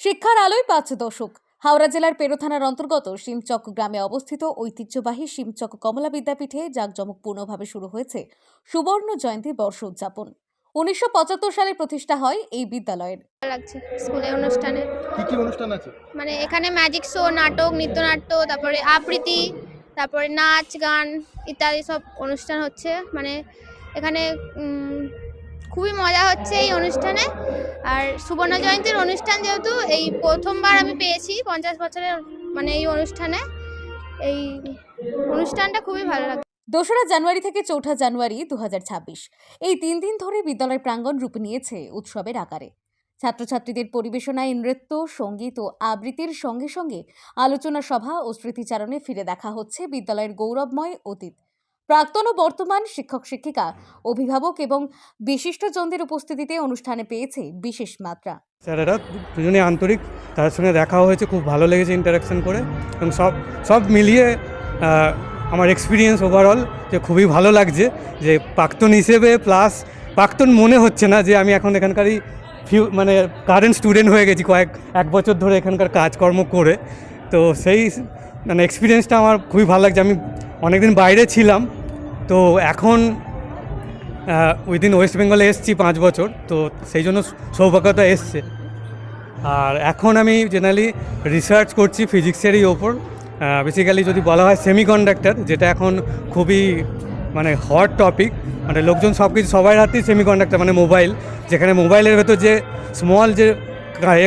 শিক্ষার আলোয় পাঁচ দশক। হাওড়া জেলার পেরো থানার অন্তর্গত শিমচক গ্রামে অবস্থিত ঐতিহ্যবাহী শিমচক কমলা বিদ্যাপীঠে জাঁকজমকপূর্ণভাবে শুরু হয়েছে সুবর্ণ জয়ন্তী বর্ষ উদযাপন। উনিশশো পঁচাত্তর সালে প্রতিষ্ঠা হয় এই বিদ্যালয়ের। লাগছে স্কুলে অনুষ্ঠানে। কি কি অনুষ্ঠান আছে? মানে এখানে ম্যাজিক শো নাটক নৃত্যনাট্য তারপরে আবৃত্তি তারপরে নাচ গান ইত্যাদি সব অনুষ্ঠান হচ্ছে। মানে এখানে খুবই মজা হচ্ছে এই অনুষ্ঠানে। আর সুবর্ণ জয়ন্তীর অনুষ্ঠান যেহেতু, এই প্রথমবার আমি পেয়েছি পঞ্চাশ বছরের মানে এই অনুষ্ঠানে। এই অনুষ্ঠানটা খুবই ভালো লাগে দোসরা জানুয়ারি থেকে চৌঠা জানুয়ারি দু হাজার ছাব্বিশ। এই তিন দিন ধরে বিদ্যালয় প্রাঙ্গণ রূপ নিয়েছে উৎসবের আকারে। ছাত্রছাত্রীদের পরিবেশনায় নৃত্য, সংগীত ও আবৃত্তির সঙ্গে সঙ্গে আলোচনা সভা ও স্মৃতিচারণে ফিরে দেখা হচ্ছে বিদ্যালয়ের গৌরবময় অতীত। প্রাক্তন ও বর্তমান শিক্ষক, শিক্ষিকা, অভিভাবক এবং বিশিষ্টজনদের উপস্থিতিতে অনুষ্ঠানে পেয়েছে বিশেষ মাত্রা। স্যারেরা দুজনে আন্তরিক, তার সঙ্গে দেখাও হয়েছে, খুব ভালো লেগেছে ইন্টারাকশন করে এবং সব সব মিলিয়ে আমার এক্সপিরিয়েন্স ওভারঅল যে খুবই ভালো লাগছে যে প্রাক্তন হিসেবে প্লাস প্রাক্তন মনে হচ্ছে না যে আমি এখন এখানকারই ফিউ মানে কারেন্ট স্টুডেন্ট হয়ে গেছি কয়েক, এক বছর ধরে এখানকার কাজকর্ম করে। তো সেই মানে এক্সপিরিয়েন্সটা আমার খুবই ভালো লাগছে। আমি অনেকদিন বাইরে ছিলাম তো এখন উইদিন ওয়েস্ট বেঙ্গলে এসেছি পাঁচ বছর, তো সেই জন্য সৌভাগ্যতা এসছে। আর এখন আমি জেনারেলি রিসার্চ করছি ফিজিক্সেরই ওপর। বেসিক্যালি যদি বলা হয় সেমিকন্ডাক্টর যেটা এখন খুবই মানে হট টপিক মানে লোকজন সব কিছু সবার হাতেই সেমিকন্ডাক্টর মানে মোবাইল যেখানে মোবাইলের ভেতর যে স্মল যে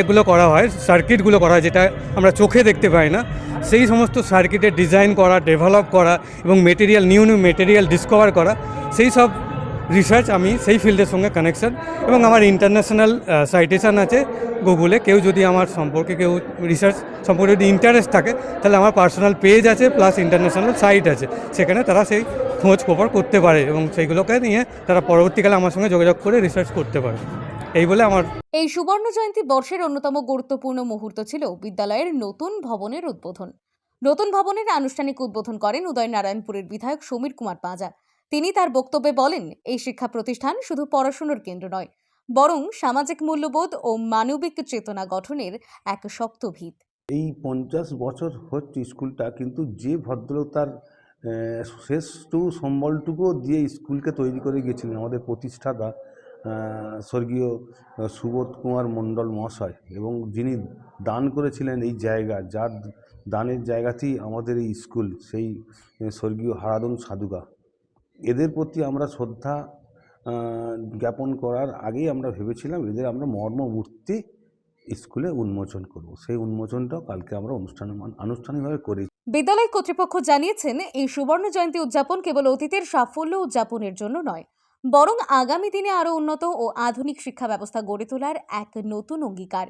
এগুলো করা হয় সার্কিটগুলো করা হয়, যেটা আমরা চোখে দেখতে পাই না। সেই সমস্ত সার্কিটের ডিজাইন করা ডেভেলপ করা এবং material new new material discover করা, সেই সব রিসার্চ আমি সেই ফিল্ডের সঙ্গে কানেকশন এবং আমার ইন্টারন্যাশনাল সাইটেশন আছে গুগলে কেউ যদি আমার সম্পর্কে কেউ রিসার্চ সম্পর্কে যদি ইন্টারেস্ট থাকে, তাহলে আমার পার্সোনাল পেজ আছে প্লাস ইন্টারন্যাশনাল সাইট আছে। সেখানে তারা সেই খোঁজ খবর করতে পারে এবং সেইগুলোকে নিয়ে তারা পরবর্তীকালে আমার সঙ্গে যোগাযোগ করে রিসার্চ করতে পারে। এই বলে আমার এই সুবর্ণ জয়ন্তী বর্ষের অন্যতম গুরুত্বপূর্ণ মুহূর্ত ছিল বিদ্যালয়ের নতুন ভবনের উদ্বোধন। নতুন ভবনের আনুষ্ঠানিক উদ্বোধন করেন উদয়নারায়ণপুরের বিধায়ক সমীর কুমার পাঁজা। তিনি তার বক্তব্যে বলেন এই শিক্ষা প্রতিষ্ঠান শুধু পড়াশোনার কেন্দ্র নয় বরং সামাজিক মূল্যবোধ ও মানবিক চেতনা গঠনের এক শক্ত ভিত। এই পঞ্চাশ বছর হচ্ছে স্কুলটা কিন্তু যে ভদ্রতার আহ, শেষ সম্বলটুকু দিয়ে স্কুলকে তৈরি করে গেছিলেন আমাদের প্রতিষ্ঠাতা। স্বর্গীয় সুবোধ কুমার মণ্ডল মহাশয় এবং যিনি দান করেছিলেন এই জায়গা, যার দানের জায়গাতেই আমাদের এই স্কুল, সেই স্বর্গীয় হারাদন সাধুকা এদের প্রতি আমরা শ্রদ্ধা জ্ঞাপন করার আগেই আমরা ভেবেছিলাম এদের আমরা মর্মমূর্তি স্কুলে উন্মোচন করব। সেই উন্মোচনটাও কালকে আমরা অনুষ্ঠান, আনুষ্ঠানিকভাবে করেছি। বিদ্যালয় কর্তৃপক্ষ জানিয়েছেন, এই সুবর্ণ জয়ন্তী উদযাপন কেবল অতীতের সাফল্য উদযাপনের জন্য নয় বরং আগামী দিনে আরও উন্নত ও আধুনিক শিক্ষা ব্যবস্থা গড়ে তোলার এক নতুন অঙ্গীকার।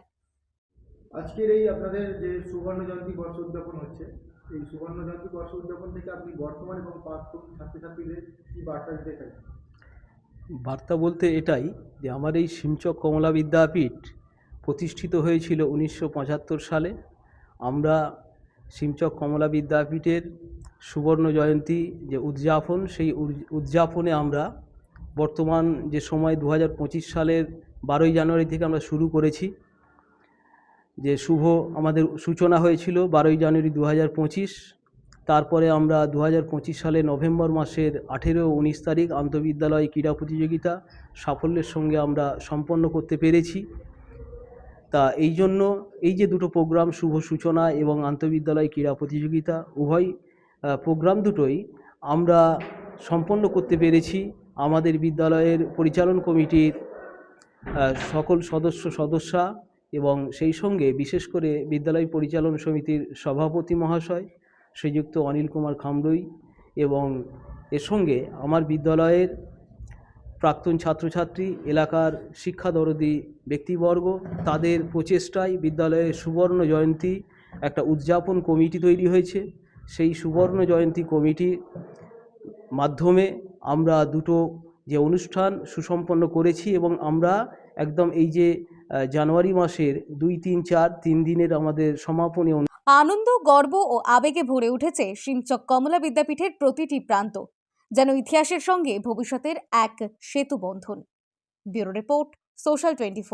আজকের এই আপনাদের যে সুবর্ণ জয়ন্তী বর্ষ উদযাপন হচ্ছে এই সুবর্ণ জয়ন্তী বর্ষ উদযাপন থেকে আপনি বর্তমান এবং প্রাক্তন ছাত্রছাত্রীদের কি বার্তা দিতে চান বার্তা বলতে এটাই যে আমার এই সিমচক কমলা বিদ্যাপীঠ প্রতিষ্ঠিত হয়েছিল উনিশশো পঁচাত্তর সালে। আমরা সিমচক কমলা বিদ্যাপীঠের সুবর্ণ জয়ন্তী যে উদযাপন সেই উদ- উদযাপনে আমরা বর্তমান যে সময় দু হাজার পঁচিশ সালের বারোই জানুয়ারি থেকে আমরা শুরু করেছি, যে শুভ আমাদের সূচনা হয়েছিল বারোই জানুয়ারি দু হাজার পঁচিশ। তারপরে আমরা দু হাজার পঁচিশ সালে নভেম্বর মাসের আঠেরো উনিশ তারিখ আন্তঃবিদ্যালয় ক্রীড়া প্রতিযোগিতা সাফল্যের সঙ্গে আমরা সম্পন্ন করতে পেরেছি। তা এই জন্য এই যে দুটো প্রোগ্রাম, শুভ সূচনা এবং আন্তঃবিদ্যালয় ক্রীড়া প্রতিযোগিতা, উভয় প্রোগ্রাম দুটোই আমরা সম্পন্ন করতে পেরেছি। আমাদের বিদ্যালয়ের পরিচালন কমিটির সকল সদস্য সদস্যা এবং সেই সঙ্গে বিশেষ করে বিদ্যালয় পরিচালন সমিতির সভাপতি মহাশয় শ্রীযুক্ত অনিল কুমার খামরুই এবং এর সঙ্গে আমার বিদ্যালয়ের প্রাক্তন ছাত্রছাত্রী, এলাকার শিক্ষা দরদি ব্যক্তিবর্গ, তাদের প্রচেষ্টায় বিদ্যালয়ের সুবর্ণ জয়ন্তী একটা উদযাপন কমিটি তৈরি হয়েছে। সেই সুবর্ণ জয়ন্তী কমিটির মাধ্যমে আমরা দুটো যে অনুষ্ঠান সুসম্পন্ন করেছি এবং আমরা একদম এই যে জানুয়ারি মাসের দুই, তিন, চার, তিন দিনের আমাদের সমাপনী আনন্দ, গর্ব ও আবেগে ভরে উঠেছে শিমচক কমলা বিদ্যাপীঠের প্রতিটি প্রান্ত। যেন ইতিহাসের সঙ্গে ভবিষ্যতের এক সেতু বন্ধন ব্যুরো রিপোর্ট, সোশ্যাল টোয়েন্টি